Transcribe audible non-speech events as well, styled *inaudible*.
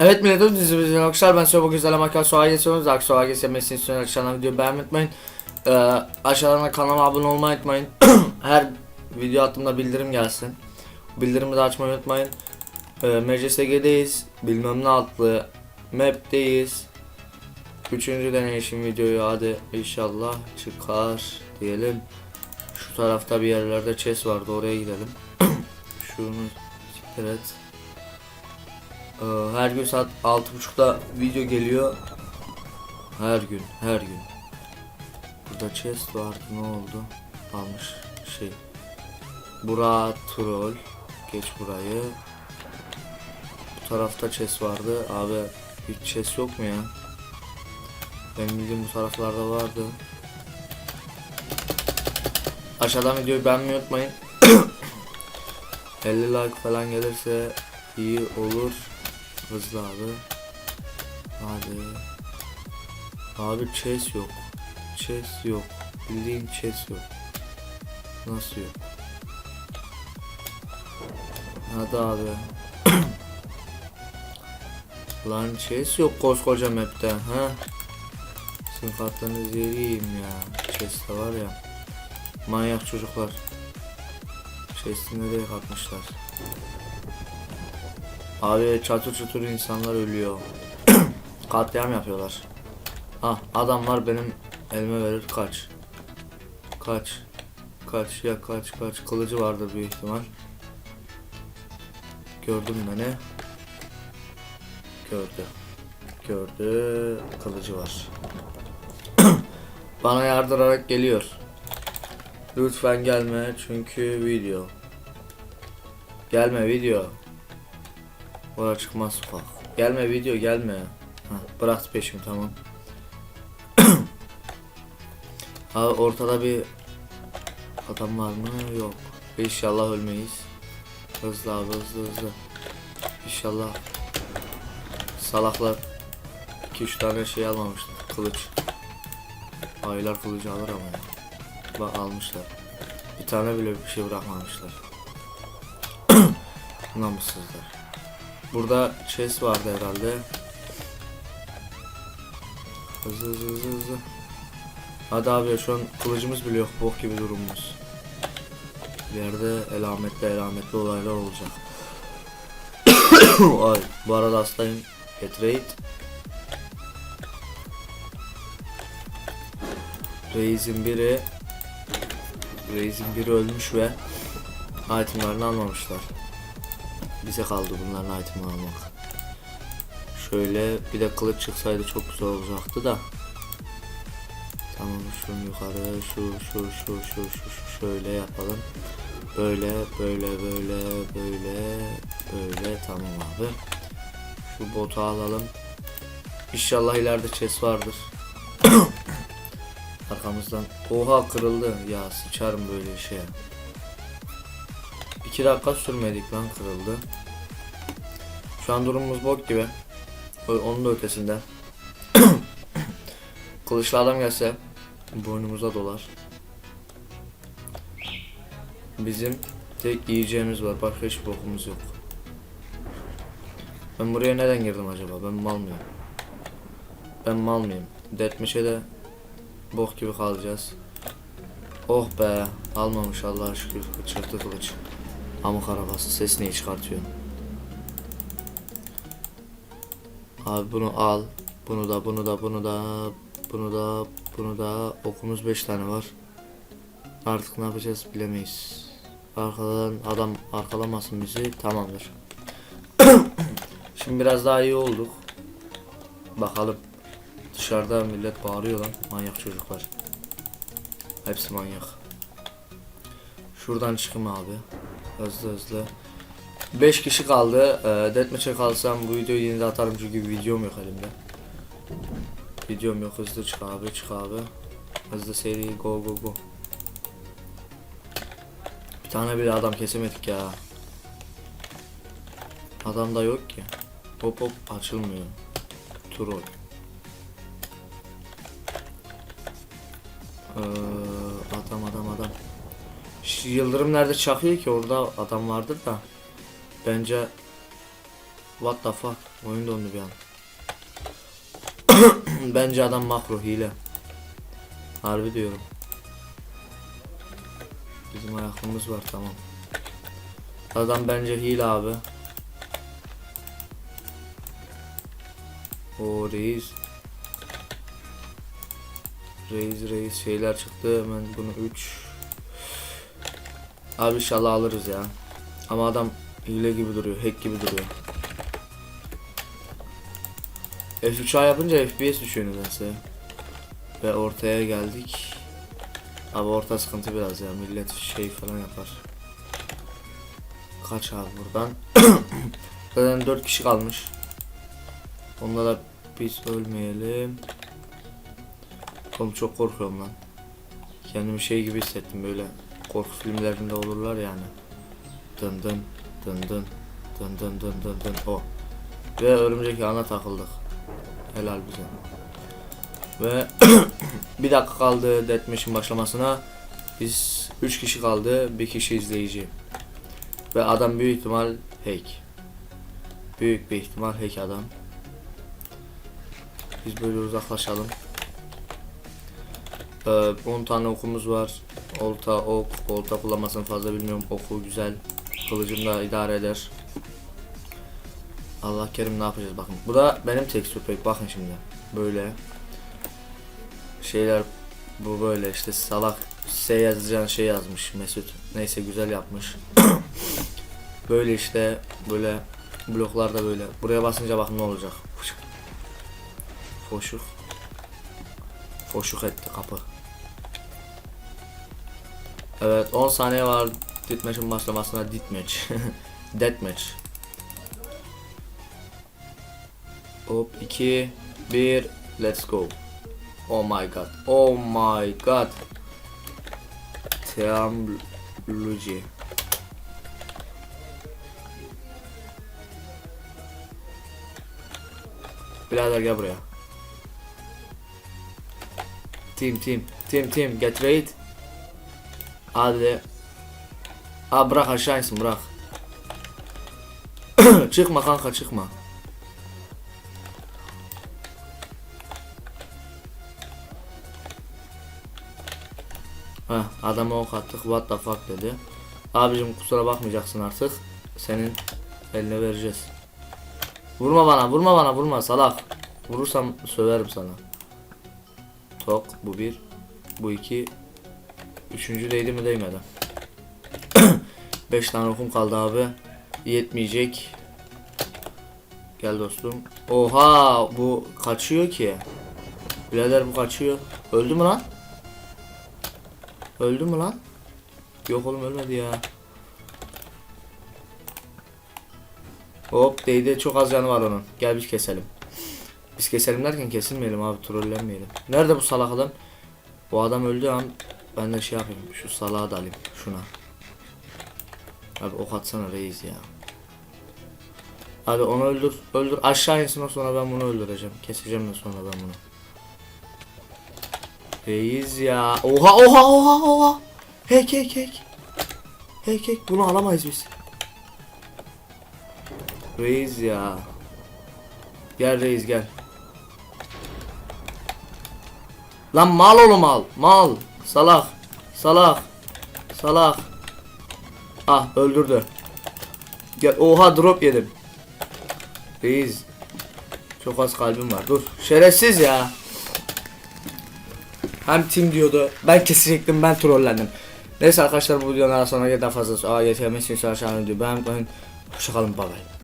Evet millet o dizimizin arkadaşlar ben size bugün Zalem Akar Soğa geçiyoruz. Ak Soğa geçmesini için arkadaşlar videoyu beğenmeyi unutmayın. Ee, aşağıdan kanalıma abone olmayı unutmayın. *clears throat* Her video attığımda bildirim gelsin. Bildirimi de açmayı unutmayın. Ee, MCSG'deyiz. Bilmem ne adlı map'teyiz. Üçüncü deneyişim videoyu hadi inşallah çıkar diyelim. Şu tarafta bir yerlerde chest vardı oraya gidelim. *clears throat* Şunu siktir et. Ee, Her gün saat 6.30'da video geliyor. Her gün, her gün. Burada chest vardı ne oldu? Almış şey. Bura troll. Geç burayı. Bu tarafta chest vardı. Abi hiç chest yok mu ya? Benim bildiğim bu taraflarda vardı. Aşağıdan videoyu beğenmeyi unutmayın. *coughs* 50 like falan gelirse iyi olur. Hızlı abi. Hadi. Abi chase yok. Chase yok. Bildiğin chase yok. Nasıl yok? Hadi abi. *clears throat* Lan chase yok koskoca map'te ha. Sizin kartlarınızı yeriyim ya. Chase de var ya. Manyak çocuklar. Chase'i nereye katmışlar? Abi çatır çutur insanlar ölüyor. *clears throat* Katliam yapıyorlar. Ah adam var benim elime verir kaç. Kaç. Kaç ya kaç kaç. Kılıcı vardır büyük ihtimal. Gördün beni. Gördü. Gördü. Kılıcı var. *clears throat* Bana yardırarak geliyor. Lütfen gelme çünkü video. Gelme video. Oraya çıkmaz sokak. Gelme video gelme. Ha, bırak peşimi tamam. *clears throat* Abi ortada bir adam var mı? Yok. İnşallah ölmeyiz. Hızlı abi hızlı hızlı. İnşallah salaklar 2-3 tane şey almamışlar. Kılıç. Aylar kılıcı alır ama ya. Bak almışlar. Bir tane bile bir şey bırakmamışlar. *clears throat* Namussuzlar. Burada chest vardı herhalde. Hızlı hızlı hızlı hızlı. Hadi abi şu an kılıcımız bile yok. Bok gibi durumumuz. İleride elametli elametli olaylar olacak. *coughs* Ay bu arada hastayım. Getrade. Reis'in biri Reis'in biri ölmüş ve itemlerini almamışlar. Bize kaldı bunların itemini almak. Şöyle bir de kılıç çıksaydı çok güzel olacaktı da. Tamam şunu yukarı şu şu şu şu şu, şu şöyle yapalım. Böyle böyle böyle böyle böyle tamam abi. Şu botu alalım. İnşallah ileride chest vardır. *coughs* Arkamızdan. Oha kırıldı. Ya sıçarım böyle şeye. 2 dakika sürmedik lan kırıldı. Şu an durumumuz bok gibi. Onun da ötesinde. *coughs* Kılıçlı adam gelse boynumuza dolar. Bizim tek yiyeceğimiz var. Başka hiçbir bokumuz yok. Ben buraya neden girdim acaba? Ben mal mıyım? Ben mal mıyım? Deathmatch'e de bok gibi kalacağız. Oh be almamış Allah'a şükür çırptı kılıç. Amuk arabası ses neyi çıkartıyor? Abi bunu al. Bunu da bunu da bunu da bunu da bunu da okumuz 5 tane var. Artık ne yapacağız bilemeyiz. Arkadan adam arkalamasın bizi tamamdır. *coughs* Şimdi biraz daha iyi olduk. Bakalım. Dışarıda millet bağırıyor lan. Manyak çocuklar. Hepsi manyak. Şuradan çıkım abi. Hızlı hızlı. 5 kişi kaldı. Ee, Deathmatch'e kalsam bu videoyu yine atarım çünkü videom yok elimde. Videom yok hızlı çık abi çık abi. Hızlı seri go go go. Bir tane bile adam kesemedik ya. Adam da yok ki. Hop hop açılmıyor. Troll. Ee, Yıldırım nerede çakıyor ki orada adam vardır da. Bence What the fuck? Oyun dondu bir an. *coughs* Bence adam makro hile. Harbi diyorum. Bizim ayaklığımız var tamam. Adam bence hile abi. O reis. Reis reis şeyler çıktı hemen bunu 3 Abi inşallah alırız ya. Ama adam hile gibi duruyor, hack gibi duruyor. F3A yapınca FPS düşüyor nedense. Ve ortaya geldik. Abi orta sıkıntı biraz ya. Millet şey falan yapar. Kaç abi buradan. *coughs* Zaten 4 kişi kalmış. Onda da biz ölmeyelim. Oğlum çok korkuyorum lan. Kendimi şey gibi hissettim böyle. Korku filmlerinde olurlar yani. Dın dın dın dın dın dın dın dın dın o. Ve örümcek ağına takıldık. Helal bize. Ve *clears throat* bir dakika kaldı Deathmatch'in başlamasına. Biz 3 kişi kaldı. Bir kişi izleyici. Ve adam büyük ihtimal hack. Büyük bir ihtimal hack adam. Biz böyle uzaklaşalım. Ee, 10 tane okumuz var. Olta, ok, olta kullanmasını fazla bilmiyorum. Oku güzel. Kılıcım da idare eder. Allah kerim ne yapacağız bakın. Bu da benim tekstür pek bakın şimdi. Böyle. Şeyler bu böyle işte salak S yazacağın şey yazmış Mesut. Neyse güzel yapmış. *coughs* böyle işte böyle bloklar da böyle. Buraya basınca bakın ne olacak. Foşuk. Foşuk etti kapı. Evet 10 saniye var Deathmatch'in başlamasına Deathmatch. *laughs* Deathmatch. Hop 2 1 Let's go. Oh my god. Oh my god. Teamluci. Birader gel buraya. Team team team team get ready. Hadi. Aa bırak aşağı insin bırak. *clears throat* çıkma kanka çıkma. Heh, adama ok attık what the fuck dedi. Abicim kusura bakmayacaksın artık. Senin eline vereceğiz. Vurma bana vurma bana vurma salak. Vurursam söverim sana. Tok bu bir. Bu iki. Üçüncü değdi mi değmedi. 5 *coughs* tane okum kaldı abi. Yetmeyecek. Gel dostum. Oha bu kaçıyor ki. Birader bu kaçıyor. Öldü mü lan? Öldü mü lan? Yok oğlum ölmedi ya. Hop değdi çok az canı var onun. Gel biz keselim. Biz keselim derken kesilmeyelim abi trollenmeyelim. Nerede bu salak adam? Bu adam öldü an ben de şey yapayım şu salağa da alayım şuna. Abi ok atsana reis ya. Hadi onu öldür öldür aşağı insin o sonra ben bunu öldüreceğim. Keseceğim de sonra ben bunu. Reis ya. Oha oha oha oha. Hack hack hack. Hack hack bunu alamayız biz. Reis ya. Gel reis gel. Lan mal oğlum mal. Mal. Salak. Salak. Salak. Ah öldürdü. Gel oha drop yedim. Reis. Çok az kalbim var. Dur. Şerefsiz ya. Hem tim diyordu. Ben kesecektim ben trollendim. Neyse arkadaşlar bu videonun arasına daha fazla. Aa yetemezsiniz aşağıya diyor. Ben hoşçakalın bay bay.